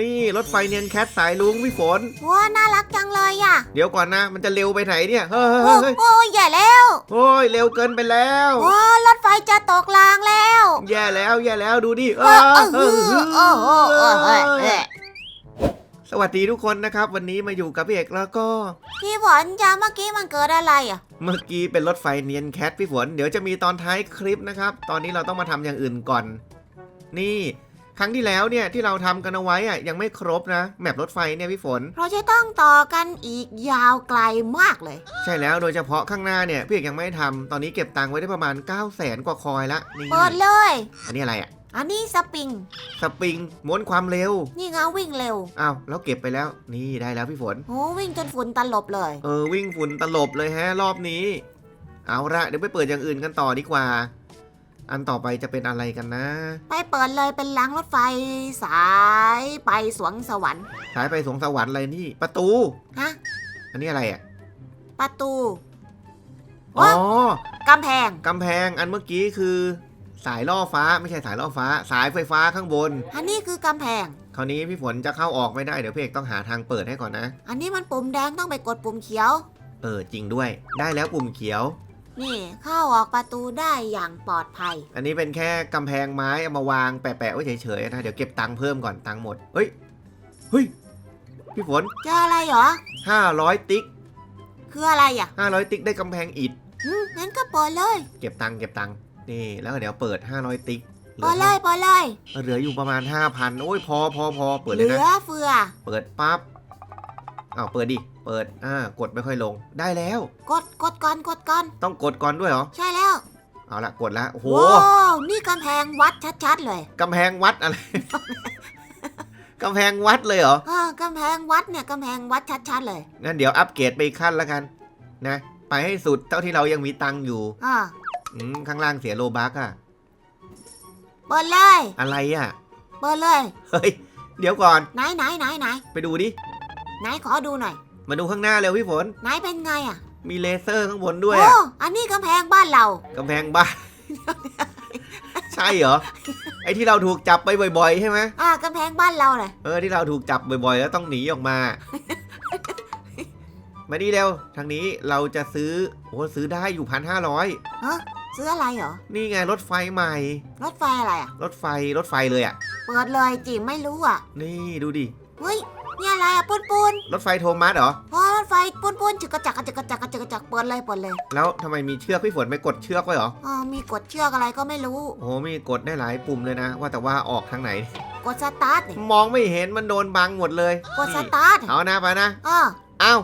นี่รถไฟเนียนแคทสายลุงพี่ฝน ว้าน่ารักจังเลยอะเดี๋ยวก่อนนะ มันจะเร็วไปไหนเนี่ยเฮ้ยโอ้เฮ้ยเฮ้ยโอ้ใหญ่แล้วโอ้ยเร็วเกินไปแล้ว ว้ารถไฟจะตกรางแล้วแย่แล้วแย่แล้วดูดิเออสวัสดีทุกคนนะครับ วันนี้มาอยู่กับพี่เอกแล้วก็ พี่ฝนจ้าเมื่อกี้มันเกิดอะไรอะเมื่อกี้เป็นรถไฟเนียนแคทพี่ฝน เดี๋ยวจะมีตอนท้ายคลิปนะครับ ตอนนี้เราต้องมาทำอย่างอื่นก่อน นี่ ครั้งที่แล้วเนี่ยที่เราทำกันเอาไว้อะยังไม่ครบนะ แมปรถไฟเนี่ยพี่ฝน เราจะต้องต่อกันอีกยาวไกลมากเลย ใช่แล้วโดยเฉพาะข้างหน้าเนี่ยพี่เอกยังไม่ทำตอนนี้เก็บตังค์ไว้ได้ประมาณ 9 0 0แสนกว่าคอยละนี่เปิดเลย อันนี้อะไรอะอันนี้สปริง สปริงม้วนความเร็ว นี่ไงวิ่งเร็ว อ้าวแล้วเก็บไปแล้ว นี่ได้แล้วพี่ฝน โอ้วิ่งจนฝุ่นตลบเลย เออวิ่งฝุ่นตลบเลยฮะรอบนี้ เอาละเดี๋ยวไปเปิดอย่างอื่นกันต่อดีกว่า อันต่อไปจะเป็นอะไรกันนะ ไปเปิดเลยเป็นรางรถไฟสายไปสวงสวรรค์สายไปสวงสวรรค์อะไรนี่ ประตู ฮะ อันนี้อะไรอะ ประตู อ๋อว้ากำแพง กำแพงอันเมื่อกี้คือ สายล่อฟ้าไม่ใช่สายล่อฟ้า สายไฟฟ้าข้างบน อันนี้คือกำแพง คราวนี้พี่ฝนจะเข้าออกไม่ได้เดี๋ยวพี่เอกต้องหาทางเปิดให้ก่อนนะ อันนี้มันปุ่มแดงต้องไปกดปุ่มเขียว เออจริงด้วย ได้แล้วปุ่มเขียว นี่เข้าออกประตูได้อย่างปลอดภัย อันนี้เป็นแค่กำแพงไม้เอามาวางแปะๆไว้เฉยๆนะ เดี๋ยวเก็บตังค์เพิ่มก่อนตังค์หมด เฮ้ย เฮ้ย พี่ฝน เจออะไรเหรอ 500 ติ๊ก คืออะไรอะ500 ติ๊กได้กำแพงอิฐอืมงั้นก็เปิดเลยเก็บตังค์เก็บตังค์นี่แล้วก็เดี๋ยวเปิด 500 ติ๊กหลืเปิดเลยเปิดเลยเหลืออยู่ประมาณ 5,000 โอ้ยพอพอพอเปิดเหเลยลืนะ อเฟือ เปิดปั๊บอ้าวเปิดดิ เปิด อ่า กดไม่ค่อยลง ได้แล้ว กดกดก่อนกดก่อนต้องกดก่อนด้วยเหรอ ใช่แล้ว เอาละกดละโอ้โห ว้าวนี่กำแพงวัดชัดๆเลยกำแพงวัดอะไร กำแพงวัดเลยเหรอ อ่ากำแพงวัดเนี่ยกำแพงวัดชัดๆเลยงั้นเดี๋ยวอัปเกรดไปอีกขั้นแล้วกัน นะ ไปให้สุดเท่าที่เรายังมีตังค์อยู่อ่าอืมข้างล่างเสียโลบักอะเปิดเลยอะไรอะเปิดเลย เฮ้ย เดี๋ยวก่อน ไหนไหนไหนไหนไปดูดิ ไหนขอดูหน่อย มาดูข้างหน้าเร็วพี่ฝนไหนเป็นไงอะมีเลเซอร์ข้างบนด้วยโอ้อะอันนี้กำแพงบ้านเรา กำแพงบ้าน ใช่เหรอ ไอ้ที่เราถูกจับไปบ่อยๆ ใช่ไหมอ่ากำแพงบ้านเราเลยเออที่เราถูกจับบ่อยๆ แล้วต้องหนีออกมา มาดีเร็ว ทางนี้เราจะซื้อ โอ้ซื้อได้อยู่พันห้าร้อยฮะซื้ออะไรเหรอ นี่ไงรถไฟใหม่ รถไฟอะไรอะ รถไฟรถไฟเลยอะ เปิดเลยจิไม่รู้อะ นี่ดูดิ เฮ้ย นี่อะไรอะปุนปุนรถไฟโทมัสเหรอ พอรถไฟปุนปุนจึกกระจักกระจักกระจักกระจักกระจักเปิดเลยเปิดเลยแล้วทำไมมีเชือกพี่ฝนไปกดเชือกไว้เหรอ อ๋อมีกดเชือกอะไรก็ไม่รู้ โอ้โหมีกดได้หลายปุ่มเลยนะ ว่าแต่ว่าออกทางไหน กดสตาร์ทนี่มองไม่เห็นมันโดนบังหมดเลยกดสนี่ตาร์ทเอานะไปนะอ๋อเอ้า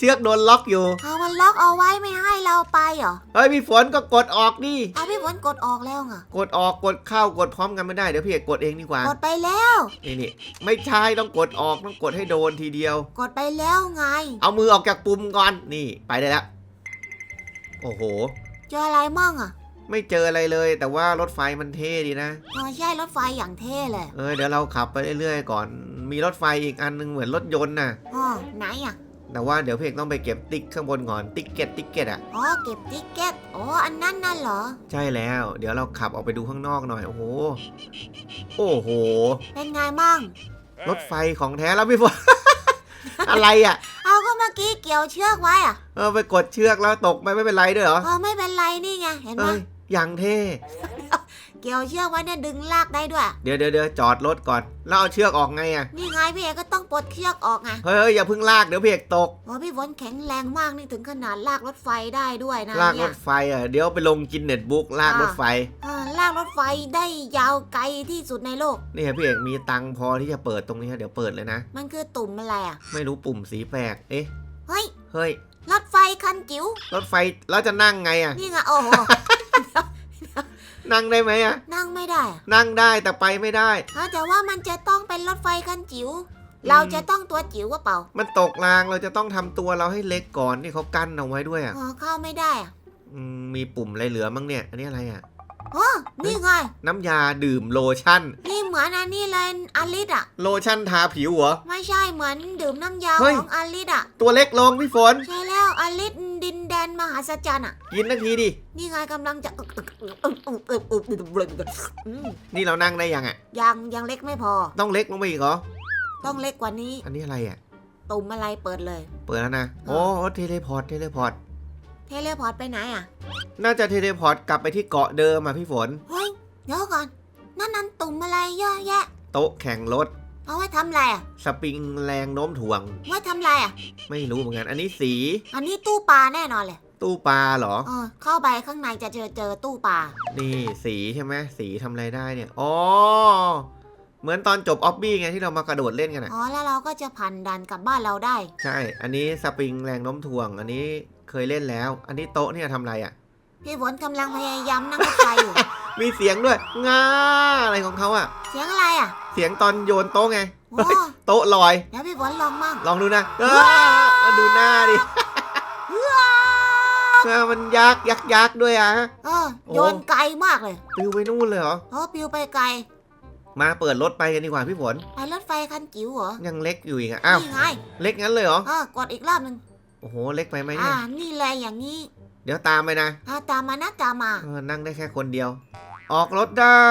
เชือกโดนล็อกอยู่เอามันล็อกเอาไว้ไม่ให้เราไปเหรอ เฮ้ยพี่ฝนก็กดออกดิเอาพี่ฝนกดออกแล้วไงกดออกกดเข้ากดพร้อมกันไม่ได้เดี๋ยวพี่เอกกดเองดีกว่ากดไปแล้ว นี่นี่ไม่ใช่ต้องกดออกต้องกดให้โดนทีเดียว กดไปแล้วไง เอามือออกจากปุ่มก่อนนี่ไปได้แล้ว โอ้โห เจออะไรมั่งอะไม่เจออะไรเลยแต่ว่ารถไฟมันเท่ดีนะเออใช่รถไฟอย่างเท่เลย เออเดี๋ยวเราขับไปเรื่อยๆก่อน มีรถไฟอีกอันหนึงเหมือนรถยนต์น่ะอ๋อไหนอะ แต่ว่าเดี๋ยวพี่เอกต้องไปเก็บติ๊กข้างบนก่อนติ๊กเก็ตติ๊กเก็ตอะอ๋อเก็บติ๊กเก็ตอ๋ออันนั้นน่ะเหรอ ใช่แล้ว เดี๋ยวเราขับออกไปดูข้างนอกหน่อย โอ้โห โอ้โห เป็นไงมั่งรถไฟของแท้แล้วพี่ฝน อะไรอะ เอาก็เมื่อกี้เกี่ยวเชือกไว้อะ เออไปกดเชือกแล้วตกไปไม่เป็นไรด้วยเหรอเออไม่เป็นไรนี่ไงเห็นไหมเอ้ยอย่างเท่ เกี่ยวเชือกไว้เนี่ยดึงลากได้ด้วยเดี๋ยวเดี๋ยวเดี๋ยวจอดรถก่อน แล้วเอาเชือกออกไงอะ นี่ไงพี่เอกก็ต้องปลดเชือกออกไงเฮ้ยเฮ้ยอย่าเพิ่งลากเดี๋ยวพี่เอกตกโอ้พี่ฝนแข็งแรงมากนี่ถึงขนาดลากรถไฟได้ด้วยนะลากรเนี่ยถไฟอะเดี๋ยวไปลงกินเน็ตบุ๊กลากรถไฟเออลากรถไฟได้ยาวไกลที่สุดในโลก นี่พี่เอกมีตังค์พอที่จะเปิดตรงนี้เดี๋ยวเปิดเลยนะ มันคือตุ่มอะไรอะ ไม่รู้ปุ่มสีแปลก เอ๊ะ เฮ้ย เฮ้ย รถไฟคันจิ๋ว รถไฟแล้วจะนั่งไงอะ นี่ไงโอ้โห นั่งได้ไหมอะนั่งไม่ได้อะนั่งได้แต่ไปไม่ได้ ฮะแต่ว่ามันจะต้องเป็นรถไฟคันจิ๋ว เราจะต้องตัวจิ๋วว่าเปล่ามันตกรางเราจะต้องทำตัวเราให้เล็กก่อนที่เขากั้นเอาไว้ด้วยอะอ๋อเข้าไม่ได้อะอืมมีปุ่มอะไรเหลือมั้งเนี่ย อันนี้อะไรอะอ๋อนี่ไง น้ำยาดื่มโลชั่น นี่เหมือนอันนี้เลยอลิสอะโลชั่นทาผิวเหรอ ไม่ใช่เหมือนดื่มน้ำยาเฮ้ย ของอลิสอะตัวเล็กลงพี่ฝน ใช่แล้วอลิสดินแดนมหัศจรรย์อะกินทันทีดิ นี่ไงกำลังจะอึกอึก นี่เรานั่งได้ยังอะ ยังยังเล็กไม่พอ ต้องเล็กลงไปอีกเหรอ ต้องเล็กกว่านี้ อันนี้อะไรอะ ตุ่มอะไรเปิดเลย เปิดแล้วนะ โอ้เทเลพอร์ต เทเลพอร์ต เทเลพอร์ตไปไหนอะ น่าจะเทเลพอร์ตกลับไปที่เกาะเดิมอะพี่ฝน เฮ้ย เดี๋ยวก่อน นั่นนั่นตุ่มอะไรเยอะแยะ โต๊ะแข่งรถ เอาไว้ทำอะไรอะ สปริงแรงโน้มถ่วง ไว้ทำอะไรอะ ไม่รู้เหมือนกัน อันนี้สี อันนี้ตู้ปลาแน่นอนเลย ตู้ปลาเหรอ เออเข้าไปข้างในจะเจอเจอตู้ปลานี่สีใช่ไหมสีทำอะไรได้เนี่ยอ๋อเหมือนตอนจบออบบี้ไงที่เรามากระโดดเล่นกันอะอ๋อแล้วเราก็จะผ่านดันกลับบ้านเราได้ ใช่ อันนี้สปริงแรงโน้มถ่วง อันนี้เคยเล่นแล้ว อันนี้โต๊ะเนี่ยทำอะไรอะ พี่ฝนกำลังพยายามนั่งรถไฟอยู่ มีเสียงด้วยง่าอะไรของเขาอะ เสียงอะไรอะเสียงตอนโยนโต๊ะไงโอ้โต๊ะลอย เดี๋ยวพี่ฝนลองมั่งลองดูนะเออดูหน้าดิ เออมันยักษ์ยักษ์ยักษ์ด้วยอะ เออโอ้โยนไกลมากเลยปิวไปนู่นเลยเหรอ เออปิวไปไกล มาเปิดรถไปกันดีกว่าพี่ฝนไปรถไฟคันจิ๋วเหรอ ยังเล็กอยู่อีกอะอ้าวนี่ไงเล็กงั้นเลยเหรอ เออกดอีกรอบหนึ่งโอ้โหเล็กไปไหมอ่าเนี่ยนี่เลยอย่างนี้เดี๋ยวตามไปนะอ่าตามมานะตามมา เออนั่งได้แค่คนเดียว ออกรถได้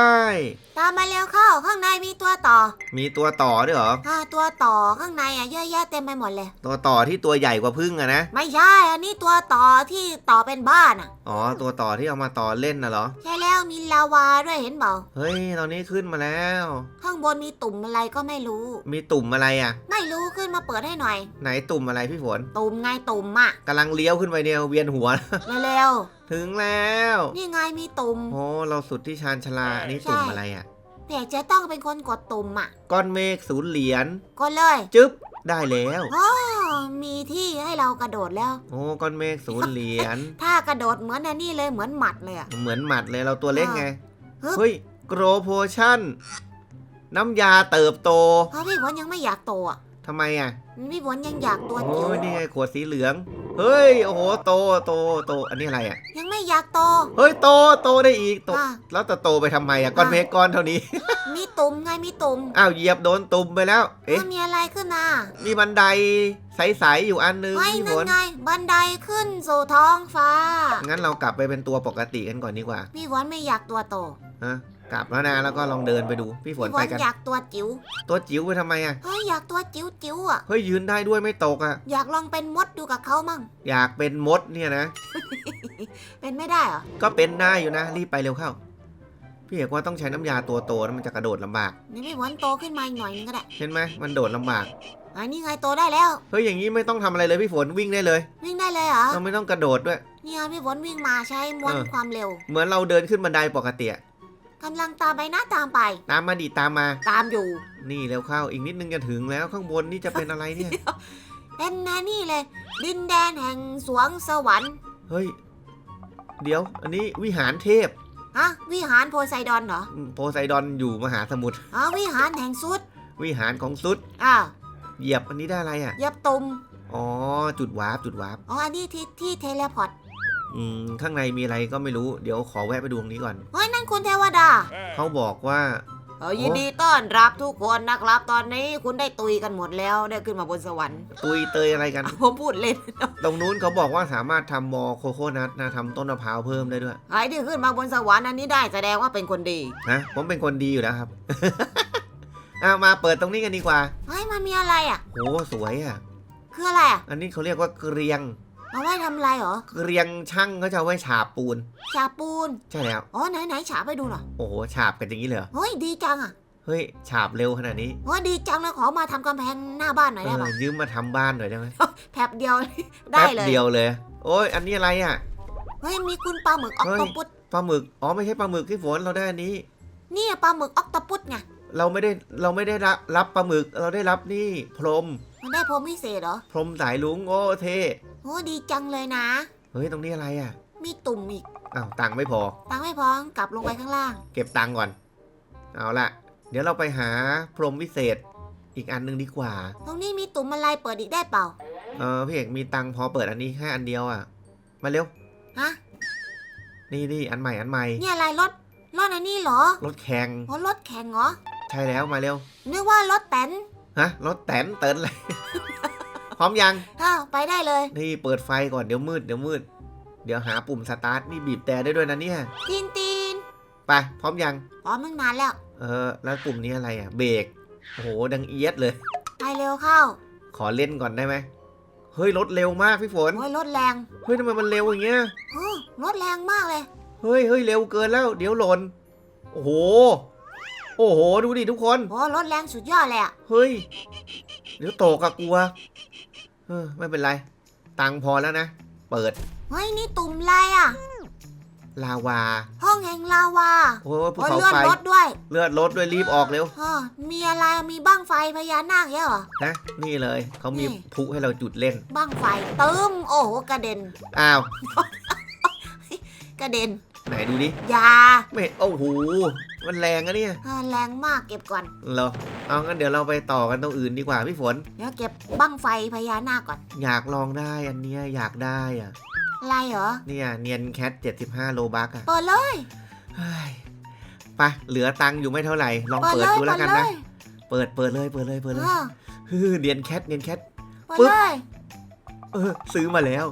ตามมาเร็วเข้าข้างในมีตัวต่อมีตัวต่อด้วยเหรอ อ่าตัวต่อข้างในอะเยอะแยะเต็มไปหมดเลย ตัวต่อที่ตัวใหญ่กว่าพึ่งอะนะ ไม่ใช่อันนี้ตัวต่อที่ต่อเป็นบ้านอะ อ๋อ ตัวต่อที่เอามาต่อเล่นน่ะเหรอ ใช่แล้วมีลาวาด้วยเห็นเปล่าเฮ้ย ตอนนี้ขึ้นมาแล้ว ข้างบนมีตุ่มอะไรก็ไม่รู้ มีตุ่มอะไรอะ ไม่รู้ขึ้นมาเปิดให้หน่อย ไหนตุ่มอะไรพี่ฝน ตุ่มไงตุ่มอะกำลังเลี้ยวขึ้นไปเนี่ยเวียนหัวเร็วถึงแล้ว ๆ นี่ไงมีตุ่ม โอ้เราสุดที่ชานชาลาอันนี้ตุ่มอะไรอะเพจจะต้องเป็นคนกดตุ่มอะ ก้อนเมฆศูนย์เหรียญกดเลยจึ๊บ ได้แล้วอ๋อมีที่ให้เรากระโดดแล้ว โอ้ก้อนเมฆศูนย์เหรียญ ถ้ากระโดดเหมือนอันนี้เลยเหมือนหมัดเลยอะ เหมือนหมัดเลยเราตัวเล็กไง ฮึบ เฮ้ยโกรโพชั่น น้ำยาเติบโตเพราะพี่ฝนยังไม่อยากโตอะทำไมอะ พี่ฝนยังอยากตัวโอ้จิ๋วยนี่ไงขวดสีเหลือง เฮ้ย โอ้โห โต โต โต อันนี้อะไรอะ ยังไม่อยากโตเฮ้ย โต โตได้อีก โต อะแล้วจะโตไปทำไมอะ ก้อนเมฆก้อนเท่านี้ มีตุ่มไงมีตุ่มอ้าว เหยียบโดนตุ่มไปแล้ว เอ๊ะ มันมีอะไรขึ้นน่ะมีบันไดใสๆอยู่อันนึงเฮ้ยพี่ฝนั่นนไง บันไดขึ้นสู่ท้องฟ้า งั้นเรากลับไปเป็นตัวปกติกันก่อนดีกว่า พี่ฝนไม่อยากตัวโต ฮะ กลับแล้วนะแล้วก็ลองเดินไปดู พี่ฝนพี่ฝไปนกัน อยากตัวจิ๋วตัวจิ๋วไปทำไมอะ เฮ้ยอยากตัวจิ๋วจิ๋วอะ เฮ้ยยืนได้ด้วยไม่ตกอะ อยากลองเป็นมดดูกับเขามั่ง อยากเป็นมดเนี่ยนะ เป็นไม่ได้เหรอ ก็เป็นได้อยู่นะ รีบไปเร็วเข้า พี่เอกว่าต้องใช้น้ำยาตัวโตนะมันจะกระโดดลำบาก นี่พี่ฝนโตขึ้นมาอีกหน่อยนึงก็ได้เห็นไหมมันโดดลำบาก อันนี้ไงโตได้แล้ว เฮ้ยอย่างนี้ไม่ต้องทำอะไรเลยพี่ฝนวิ่งได้เลยวิ่งได้เลยเหรอเราไม่ต้องกระโดดด้วยนี่ไงพี่ฝนวิ่งมาใช้ม้วนเออ ความเร็ว เหมือนเราเดินขึ้นบันไดปกติอะ กำลังตามไปนะตามไป ตามมาดิตามมา ตามอยู่ นี่เร็วเข้าอีกนิดนึงจะถึงแล้วข้างบนนี่จะเป็นอะไรเนี่ย เป็นนะนี่เลย ดินแดนแห่งสวงสวรรค์ เฮ้ย เดี๋ยว อันนี้วิหารเทพฮะวิหารโพไซดอนเหรอ โพไซดอนอยู่มหาสมุทรอ๋อวิหารแห่งสุด วิหารของซุดอ้าวเหยียบอันนี้ได้อะไรอะเหยับตุ่มอ๋อจุดวาร์ปจุดวาร์ปอ๋ออันนี้ที่ที่เทเลพอร์ต อืมข้างในมีอะไรก็ไม่รู้เดี๋ยวขอแวะไปดูตรงนี้ก่อน เฮ้ยนั่นคุณเทวดา เขาบอกว่า เออยินดีต้อนรับทุกคนนะครับ ตอนนี้คุณได้ตุยกันหมดแล้วได้ขึ้นมาบนสวรรค์ ตุยเตยอะไรกัน ผมพูดเล่นตรงนู้นเขาบอกว่าสามารถทำมอโคโคนัทนะทำต้นมะพร้าวเพิ่มได้ด้วยใครที่ขึ้นมาบนสวรรค์อันนี้ได้แสดงว่าเป็นคนดีนะผมเป็นคนดีอยู่แล้วครับเอามาเปิดตรงนี้กันดีกว่าเฮ้ยมันมีอะไรอะ โหสวยอะ คืออะไรอะ อันนี้เขาเรียกว่าเกรียง เอาไว้ทำอะไรเหรอเกรียงช่างเขาจะเอาไว้ฉาบปูน ฉาบปูน ใช่แล้ว อ๋อไหนไหนฉาบไปดูหน่อยโอ้โหฉาบกันอย่างนี้เลยเหรอเฮ้ยดีจังอะเฮ้ยฉาบเร็วขนาดนี้เฮ้ยดีจังเลยขอมาทำกำแพงหน้าบ้านหน่อยเอได้อปะยืมมาทำบ้านหน่อยได้ไหมแผบเดียว ได้แป๊บเลยเดียวเลย โอ้ยอันนี้อะไรอะ เฮ้ยมีคุณปลาหมึกออกเฮ้ยโตปุสปลาหมึก อ๋อไม่ใช่ปลาหมึกที่ฝนเราได้อันนี้ เนี่ยปลาหมึกออกโตปุสไงเราไม่ได้เราไม่ได้รับรับปลาหมึก เราได้รับนี่พรมมันได้พรหมวิเศษเหรอ พรมสายลุงโอ้เท่ โอ้ดีจังเลยนะ เฮ้ยตรงนี้อะไรอะมีตุ่มอีกอ้าวตังค์ไม่พอ ตังค์ไม่พอกลับลงไปข้างล่าง เก็บตังค์ก่อน เอาละเดี๋ยวเราไปหาพรมวิเศษอีกอันหนึงดีกว่า ตรงนี้มีตุ่มอะไรเปิดอีกได้เปล่า เออพี่เอกมีตังค์พอเปิดอันนี้แค่อันเดียวอะ มาเร็ว ฮะ นี่นี่อันใหม่อันใหม่เนี่ยอะไรรถรถอันนี้เหรอรถแข่งอ๋อรถแข่งเหรอ ใช่แล้วมาเร็ว นึกว่ารถแตนฮะรถแตนเตินเลย พร้อมยังอ้าวไปได้เลย นี่เปิดไฟก่อนเดี๋ยวมืดเดี๋ยวมืด เดี๋ยวหาปุ่มสตาร์ทนี่บีบแต่ได้ด้วยนะเนี่ย ตีนตีนไปพร้อมยัง พร้อมมึงนานแล้ว เออแล้วปุ่มนี้อะไรอะเบรกโอ้โหดังเอียดเลย ไปเร็วเข้า ขอเล่นก่อนได้ไหมเฮ้ยรถเร็วมากพี่ฝนโอ้ยรถแรงเฮ้ยทำไมมันเร็วอย่างเงี้ยโอ้รถแรงมากเลย เฮ้ยเฮ้ยเร็วเกินแล้ว เดี๋ยวหล่นโอ้โหโอ้โห ดูดิทุกคนโอ้รถแรงสุดยอดเลยอะเฮ้ย เดี๋ยวตกอะกลัว เออไม่เป็นไร ตังค์พอแล้วนะ เปิด เฮ้ยนี่ตุ่มอะไรอะลาวา ห้องแห่งลาวาโอ้ยภูโอ้ยเขาเลื่อนไฟ รถด้วยเลือดรถด้วยรีบออกเร็ว เออมีอะไรมีบ้างไฟพญานาคเยอะเหรอ นะ นี่เลย เขามีนี่ พลุให้เราจุดเล่น บ้างไฟตึมโอ้โหกระเด็นอ้าว กระเด็น ไหนดูดิอยาไม่โอ้โหมันแรงอะเนี่ยเออแรงมากเก็บก่อนเหรอเอางั้นเดี๋ยวเราไปต่อกันตรงอื่นดีกว่าพี่ฝน เดี๋ยวเก็บบ้างไฟพญานาคก่อนอยากลองได้อันเนี้ยอยากได้อะอะไรเหรอเนี่ยเนียนแคท75 โลบักอะเปิดเลยเฮ้ยไปเหลือตังค์อยู่ไม่เท่าไหร่ลองเปิดเปิดเลยดูเปิแล้ดวกันเลนะยเปิดเปิดเลยเปิดเลยเปิดเลยเออฮือเนียนแคทเนียนแคทเปิดปึ๊บเลยเออซื้อมาแล้ว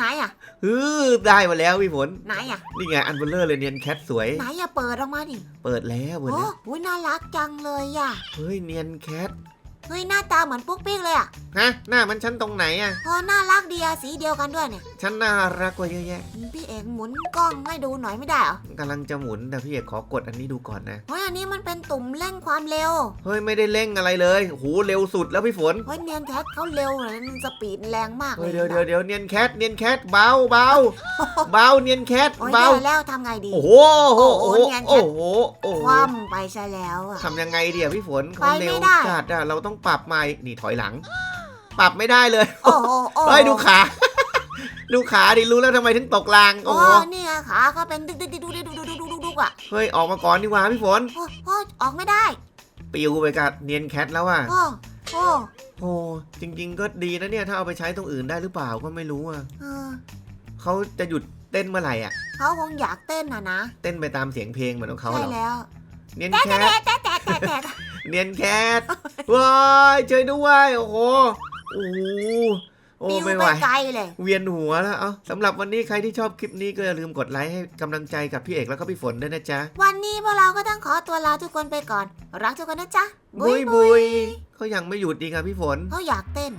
ไหนอะฮือได้มาแล้วพี่ฝนไหนอะนี่ไงอันเบลเลอร์เลยเนียนแคทสวย ไหนอะเปิดออกมาดิเปิดแล้วเปิดโอ้แล้วโหน่ารักจังเลยอะ เฮ้ยเนียนแคท เฮ้ยหน้าตาเหมือนปุ๊กปิ๊กเลยอะฮะหน้ามันชั้นตรงไหนอะพอน่ารักดีอะสีเดียวกันด้วยเนี่ย ชั้นน่ารักกว่าเยอะแยะพี่เอกหมุนกล้องให้ดูหน่อยไม่ได้เหรอกำลังจะหมุนแต่พี่เอกขอกดอันนี้ดูก่อนนะ เฮ้ยอันนี้มันเป็นตุ่มเร่งความเร็ว เฮ้ยไม่ได้เร่งอะไรเลยโอ้โหเร็วสุดแล้วพี่ฝน เฮ้ยเนียนแท็กเขาเร็วเลยมันสปีดแรงมากเลเฮ้ยยเดี๋ยวเดี๋ยวเดี๋ยวเนียนแคทเนียนแคทเบาเบาเบาเนียนแคทโอ้ยเบาแย่แล้วทำไงดี โอ้โหโอ้โหโอ้โอ้โหโหเนียนแคทโอ้โหโอ้โหคว่ำไปซะแล้วอะ ทำยังไงเดี๋ยวพี่ฝนไปเขาไม่เร็วได้ จัดอะเราต้องปรับใหม่นี่ถอยหลัง ปรับไม่ได้เลยโอ้โหโอ้โหเฮ้ยดูขา ดูขาดิรู้แล้วทำไมถึงตกรางโอ้โอ้โหนี่ไงขาเขาเป็นดึกดึกดึกดูดูดูดูดูดูดูอะเฮ้ยออกมาก่อนดีกว่าพี่ฝนโอ้โอ้ออกไม่ได้ปิวไปกับเนียนแคทแล้วอะโอ้โอ้โอ้จริง ๆ ก็ดีนะเนี่ยถ้าเอาไปใช้ตรงอื่นได้หรือเปล่าก็ไม่รู้อะเออเขาจะหยุดเต้นเมื่อไหร่อะเขาคงอยากเต้นนะนะ เต้นไปตามเสียงเพลงเหมือนของเขาใช่เหรอแล้ว เนียนแต่แคแต่ทแต่แต่แต่แต่แต่เนียนแคทว้ายช่วยด้วย โอ้โห โอ้โหโอ้ปิวไม่ไปไหวไกลเลย เวียนหัวแล้ว เอาสำหรับวันนี้ใครที่ชอบคลิปนี้ก็อย่าลืมกดไลค์ให้กำลังใจกับพี่เอกแล้วก็พี่ฝนด้วยนะจ๊ะ วันนี้พวกเราก็ต้องขอตัวลาทุกคนไปก่อน รักทุกคนนะจ๊ะ บุยบุยเขายังไม่หยุดดีครับพี่ฝน เขาอยากเต้น